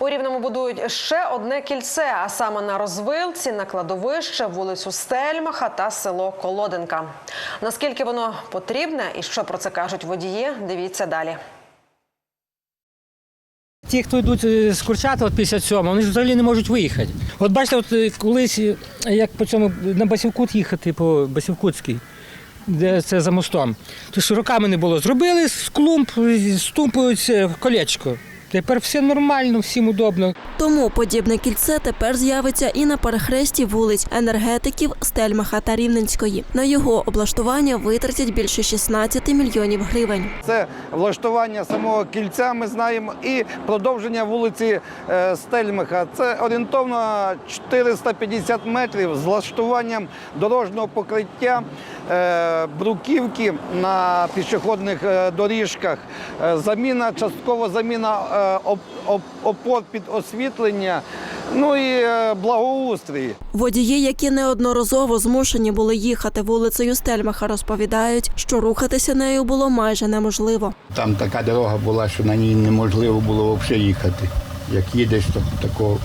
У Рівному будують ще одне кільце, а саме на розвилці, на кладовище, вулицю Стельмаха та село Колоденка. Наскільки воно потрібне і що про це кажуть водії, дивіться далі. Ті, хто йдуть е, з Курчата, от 57, вони ж взагалі не можуть виїхати. От бачите, от е, колись, е, як по цьому на Басівкут їхати по Басівкутській, де це за мостом, то ж роками не було. Зробили з клумб, стумпують колечко. Тепер все нормально, всім удобно. Тому подібне кільце тепер з'явиться і на перехресті вулиць енергетиків Стельмаха та Рівненської. На його облаштування витратять більше 16 мільйонів гривень. Це влаштування самого кільця, ми знаємо, і продовження вулиці е, Стельмиха. Це орієнтовно 450 метрів з влаштуванням дорожнього покриття, е, бруківки на пішохідних е, доріжках, заміна, часткова заміна опор під освітлення, ну і е, благоустрій. Водії, які неодноразово змушені були їхати вулицею Стельмаха, розповідають, що рухатися нею було майже неможливо. Там така дорога була, що на ній неможливо було взагалі їхати. Як їдеш, то такого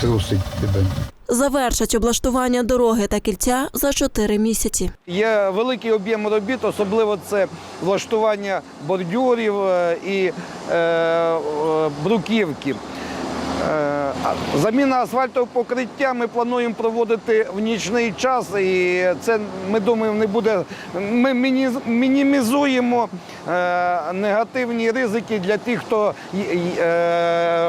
трусить тебе. Завершать облаштування дороги та кільця за 4 місяці. Є великий об'єм робіт, особливо це влаштування бордюрів е, і е, е, бруківки. Заміна асфальтового покриття ми плануємо проводити в нічний час, і це ми думаємо не буде. Ми мінімізуємо негативні ризики для тих, хто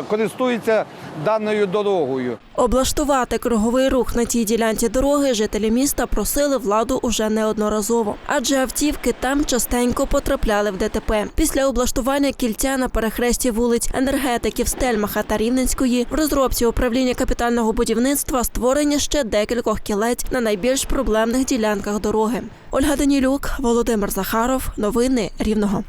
користується даною дорогою. Облаштувати круговий рух на цій ділянці дороги жителі міста просили владу уже неодноразово, адже автівки там частенько потрапляли в ДТП. Після облаштування кільця на перехресті вулиць енергетиків Стельмаха та Рівненської в розробці управління капітального будівництва створення ще декількох кілець на найбільш проблемних ділянках дороги. Ольга Данілюк, Володимир Захаров. Новини Рівного.